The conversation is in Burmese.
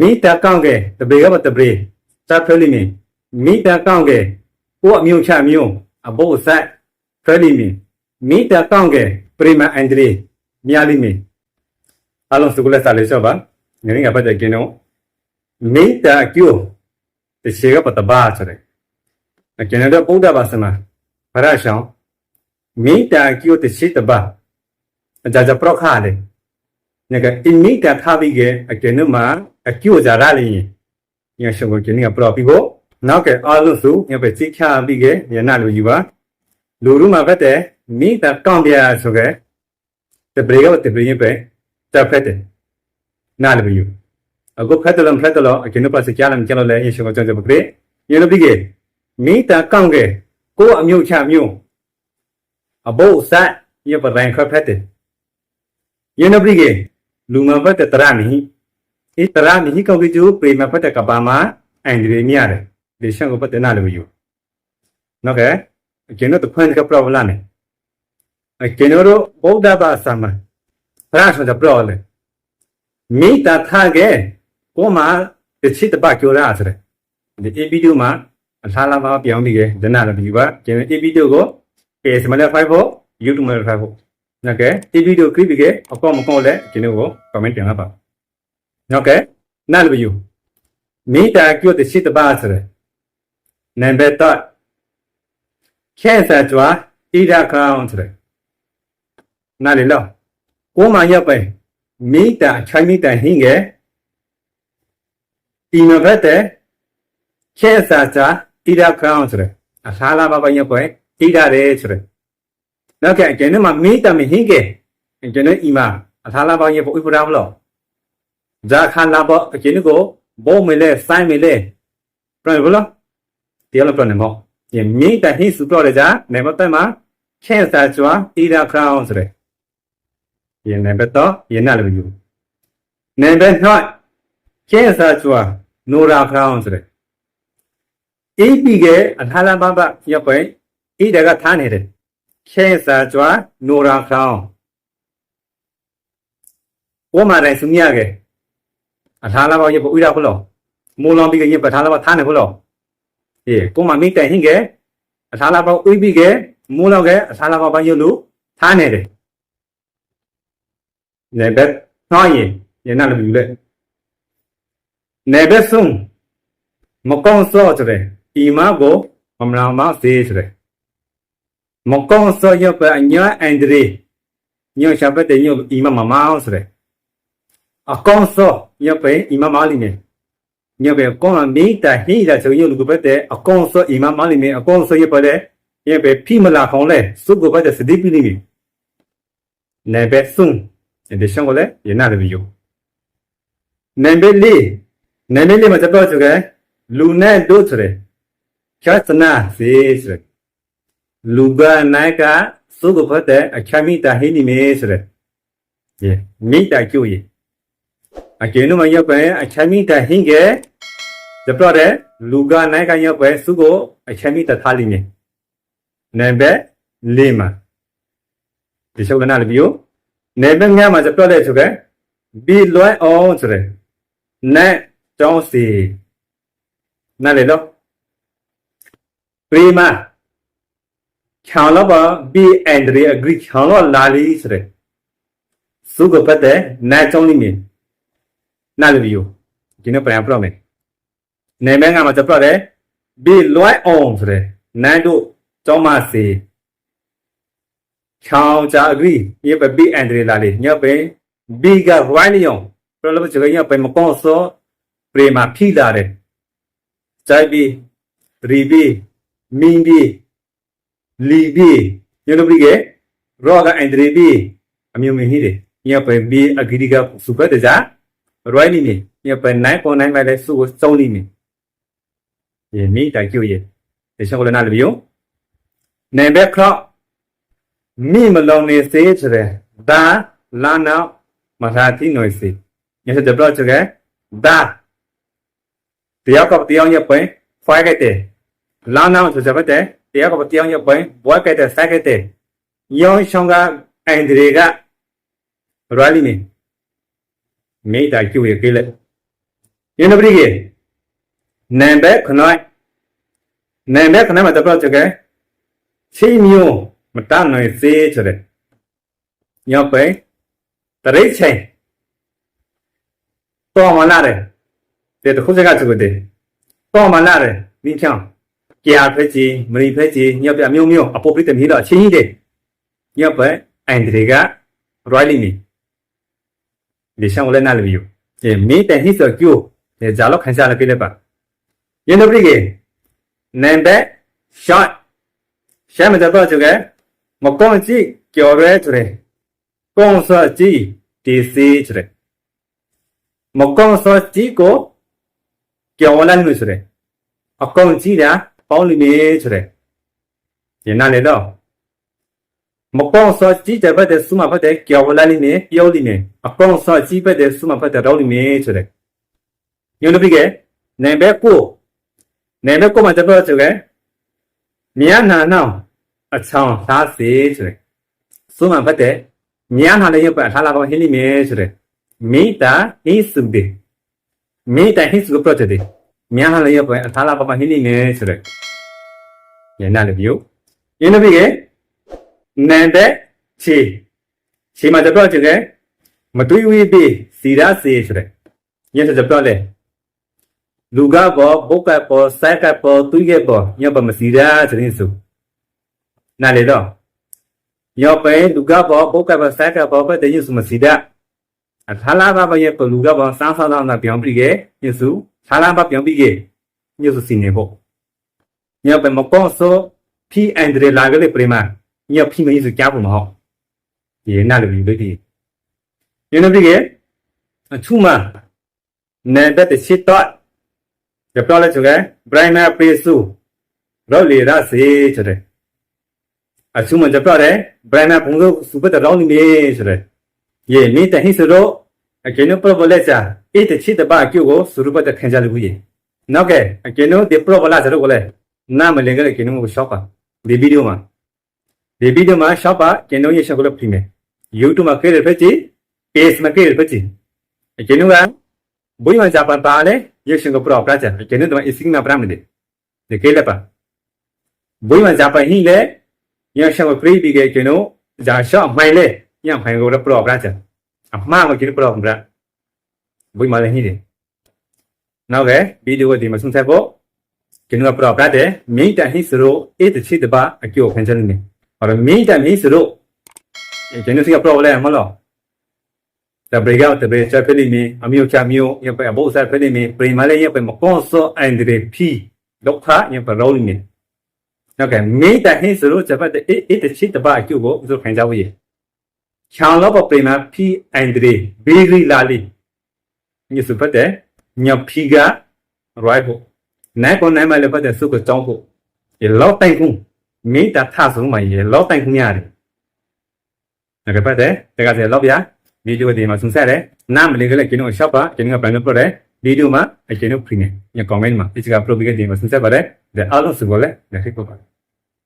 မိတာကောင်းကဲတပေကပတပေစဖလိမီမိတာကောင်းကဲကိုအမျိုးချမျိုးအဘိုးဆက်ဖလိမီမိတာကောင်းကဲပရိမအန်ဒရီမြာလိမီအလုံးစုကလက်စားလေးချောပါငရင်းကပတ်တဲ့ကင်းတော့မိတာကျိုတရှိကပတဘာဆိုတယ်အကျဉ်းတော့ပုဒ္ဒဘာစမဗရရှောင်းမိတာကျိုတရှိတဘာအကြကြပရခါလေ 그러니까 인미다 타비게 아게는마 아교자라리 녀셔고 제니가 프로피고 나게 알로수 옆에 지켜비게 예나로 유바 로루마 같대 미다 깡비야 소게 데브레가 데브레니 베 자페데 나르비유 아고 카들럼 카들러 아게노 파스 자람 자로레 예셔고 전제 버그레 예노비게 미다 깡게 고 아묘 차묘 아보사 예버 랭커 페데 예노비게 မီဤတရမီကောက်ကကျူပေမဖတ်တကပါမအန်ဒီရမြရတယ်ဒီရှန်ကိုပတ်တနာလို့ယူနော်ကဲကျွန်တော်တခွန်းကပရဝလာနေအကျွန်တော်တို့ဗုဒ္ဓဘာသာမှာဖရဆိုတဲ့ပရဝလေမိတာထားကဲကိုမတချစ်တပကြောရဆိုတဲ့ဒီအဗီဒီယိုမှာအလားလာမပြောင်းပြီးကဲဒနာလို့ယူပါကျွန်တော်အဗီဒီယိုကိုပေစမလဲ5ဖို့ YouTube မှာ5ဖို့ နော်ကဲဒီဗီဒီယိုခရစ်ပြီးအကောမကောလဲကျွန်တော်ကို comment ပြန်လာပါနော်ကဲနားလျူမိတာကျုတ်ရှိတပါဆိုရယ်နံပါတ်တော့ခဲစားကြွားဣဒခေါင်းဆိုရယ်နားလေလောကိုမရပ်ပဲမိတာချိုင်းမိတာဟင်းကဲဒီနံပါတ်တဲ့ခဲစားကြွားဣဒခေါင်းဆိုရယ်အလားလာပါပါရပ်ပဲဣဒရဲဆိုရယ် နောက်ခဲ့ကျွန်တော်မမေးတမဟင်းကဲကျွန်တော်ဤမှာအထာလာပေါင်းရပို့ဥပဒါမလို့ဇာခန်လာပေါ့ကျွန်တော်ကိုဘောမလဲစိုင်းမလဲပြန်ဘလို့တရားလို့ပြန်နေမောဒီမေးတဟိစုတော့ကြနေမတဲ့မှာချဲစာချွာတီရာခရောင်းဆိုရယ်ဒီနေဘတော့ယနာလို့ယူနေဘတော့ချဲစာချွာနိုရာခရောင်းဆိုရယ်အေးပြီးကအထာလာပါပါရပွဲဣဒကထားနေတယ် ခဲစာကြွားနိုရာခေါင်းဝမရိုင်စုမြကေအထာလာဘောရပဥရဖလောမိုးလောင်ပြီးကရပထာလာဘောထားနေဖလောအေးကိုမမိတိုင်ဟင်ကေအထာလာဘောဥပြီးကေမိုးလောင်ကေအထာလာဘောဘာရလို့ထားနေတ မကောင်းစောတဲ့ဒီမကိုမမလာမသေးတဲ့မကောင်းစောရပအညာအန်ဒရီညောရှာပတဲ့ညောအီမမမောင်းဆိုတဲ့အကောင်းစောရပအီမမာလီနေညောပဲကောင်းမီတာဟိတာဆိုညောလူကပတဲ့အကောင်းစောအီမမာလီနေအကောင်းစောရပတဲ့ရပဖိမလာခေါင်းလဲစုကပတဲ့စတိပိနေနေပဲဆုံဒီရှောင်းကလေးရနာရဘီယိုနေပဲလေးနေပဲလေးမှာတော့ဆိုကလူနဲ့တို့ဆိုတဲ့ချာသနာစေဆိုတဲ့ လူကနိုင်ကသုကဖတ်တဲ့အချမိတာဟိနိမေဆိုတဲ့ယေမိတာကျိုးယေအကျဉ်းတို့မရောက်ပဲအချမိတာဟင်ကေဇပရတဲ့လူကနိုင်ကရောက်ပဲသုကိုအချမိတာထားလိမ့်မယ်နံပါတ်၄မှာဒီရှုပ်ကနာလဘီယိုနံပါတ်၅မှာဇပရတဲ့ဆိုကဘီလွိုင်းအောင်ဆိုတဲ့နတ်ကျောင်းစီနားလေတော့ပရိမာ ख्यालों B and रे अग्री ख्यालों लाली सरे सुग पते ना चौली में ना लियो जिने प्रेम प्रो में ने मैं गा मत प्रो रे बी लोय ओम सरे ना दो चौमा से ख्याल जा अग्री ये पे बी एंड रे लाली न्या पे बी का वाइनियों प्रो लब जगह न्या पे मकों सो प्रेमा फी ला रे चाय बी री बी मीन बी libi yono brige roga andre bi amyo me hire nya pe bi agiri ga suka de ja roi ni ni nya pe nai ko nai mai le su go chong ni ni ye mi ta kyu ye de shong le na le bi yo ne be kro mi ma long ni se chre da la na ma tha thi noi se nya se de bro chre da တရားကတရားရဲ့ပွင့်ဖိုက်ခဲ့တယ်လာနာဆိုကြတဲ့ တရားကတရားရပိုင်းဘွားကတဲ့ဆက်ကတဲ့ယောရှောင်းကအန်ဒရီကရလီမီမိတာကျူရကေလက်ယင်းနပရိကေနံဘက်ခနိုင်နံဘက်ခနိုင်မှာတော့ချက်ကချင်းမျိုးမတတ်နိုင်စေဆိုတဲ့ညောပဲတရိတ်ချင်းတော့မလာတယ်တဲ့တခုစကားသူကတဲ့တော့မလာတယ်ဒီချောင်း ကြာဖက်ကြီးမရီဖက်ကြီးညော့ပြမျိုးမျိုးအပေါ်ပြစ်တဲ့မြေတော့အချင်းကြီးတယ်ညော့ပဲအန်ဒရီကရိုင်းလီနီဒီဆောင်လဲနာလူယူအဲမင်းတန်ဟစ်ဆိုကျိုဇာလောက်ခန်းစားလကိလက်ပါယင်းတို့ပြိကေနန်ဘက် shot ရှမ်းမတဲ့ပေါ့ကျကမကုန်းကြည့်ကျော်ရဲဆိုတယ်ကုန်းစောကြည့်ဒီစီဆိုတယ်မကုန်းစောကြည့်ကိုကျော်လန်လို့ဆိုတယ်အကုန်းကြည့်တာ ပေါင်းလိမ့်မယ်ဆိုတဲ့ဒီနားလေတော့မကောင်းစောကြည့်တဲ့ဘက်တဲ့စုမဘက်တဲ့ကြော်လာလိမ့်မယ်ပြောလိမ့်မယ်အကောင်းစောကြည့်ဘက်တဲ့စုမဘက်တဲ့တော့လိမ့်မယ်ဆိုတဲ့ညနပရိကေနံပါတ်9နံပါတ်9မှာတတော့ကျကမြန်နာနောင်အချောင်းသားစေဆိုတဲ့ဆိုမှဖတ်တဲ့မြန်နာလည်းရပါထားလာပါဟင်းလိမဲဆိုတဲ့မိတာဟိစုဒေမိတာဟိစုပရိုတဲ့ မြန်နာလည်းရပါထားလာပါဟင်းလိမဲဆိုတဲ့ညနာလည်းပြောယင်းနပြီကနန်တဲ့ချီချီမှာတော့ကျတဲ့မတွေးဝေးပြီးစီရာစေဆိုတဲ့ညစကြတော့လေလူကပေါ်ဘုတ်ကပေါ်ဆက်ကပေါ်တွေးကပေါ်ညပမစီရာဆိုရင်စုနားလေတော့ညပဲလူကပေါ်ဘုတ်ကပေါ်ဆက်ကပေါ်ပဲတည်းစုမစီရာအထာလာဘာရဲ့ပလူကပေါ်စမ်းဆော င်တော့ပြောင်းပြီးကညစုထာလာဘာပြောင်းပြီးကညစုစီနေဖို့ညပဲမကောဆိုဖီအန်ဒရလာကလေးပရိမာညဖီမင်းစုကြားဖို့မဟုတ်ဒီနားလေပြီးပြီညနေပြီးကအချူမနေတတ်ချစ်တော့ရပြောလဲဆိုကဘရိုင်နာပေစုရောလီရစေဆိုတဲ့အဆုမကြပြောတယ်ဘရိုင်နာဘုံစုစုပတ်တော်နေနေဆိုတဲ့ယေမိတ ဟိစရောအကေနိုပရဘလက်စာအေးတချစ်တပါကျုပ်ကိုစရုပတ်ခံကြလို့ကြီးနောက်ကအကေနိုဒီပရဘလာစရောကိုလဲနာမလင်ကလေကေနိုကိုရှော့ပါဒီဗီဒီယိုမှာဒီဗီဒီယိုမှာရှော့ပါကေနိုရဲ့ရှော့ကိုလည်းပြင်မယ် YouTube မှာကဲရဖက်ချီ Page မှာကဲရဖက်ချီအကေနိုကဘွေးမကြပန်ပါလေရရှင်ကိုပရောပရာချာကေနိုတော့အစင်းနာပရမနေဒီကေလက်ပါဘွေးမကြပန်ဟိလေရရှင်ကိုခရီးပြီးကေကေနိုဂျာရှော့မိုင်လေညမိုင်ကိုပရောပ ရာချာအမှားကိုကေပရောပရာဘွေးမလည်းဟိတယ်နောက်ကဗီဒီယိုဒီမှာဆုံးသက်ဖို့ကေနိုပရောပရာတဲ့မိတဟိစရိုအေးတချစ်တပါအကျိုးခံချင်နေဟောမိတဟိစရိုကေနိုစီကပရောလဲမလို့တဘရိကတဘရိချက်ဖိလိမီအမျိုးချမျိုးရပဲဘောဆက်ဖိလိမီပရိမလေးရပဲမကွန်ဆောအန်ဒရီဖီလောက်ခရပဲရောလီမီနောက်ကမေတ္တာဟင်းစလို့ချက်ပတ်တဲ့အေးအေးတချစ်တပါအကျုပ်ကိုဆိုခံကြဝေးချောင်းတော့ပရိမဖီအန်ဒရီဘေဂရီလာလီ ညစပတ်တဲ့ညဖီကရိုက်ဖို့နိုင်ပေါ်နိုင်မလည်းပတ်တဲ့စုကတောင်းဖို့ရေလောက်တိုင်ခုမေတ္တာထဆုံးမှရေလောက်တိုင်ခုရတယ်နောက်ကပတ်တဲ့တကယ်လောက်ပြဗီဒီယိုဒီမှာဆုံးဆက်တယ်နားမလင်ကလေးကျွန်တော်ရှော့ပါကျွန်တော်ပြန်ပြတယ်ဗီဒီယိုမှာကျွန်တော်ပြင်နေညကွန်မန့်မှာဒီကပရိုဂရမ်ဒီမှာဆုံးဆက်ပါတယ်ဒါအားလုံးစုကိုလည်းလက်ထိပ်ပို့ပါ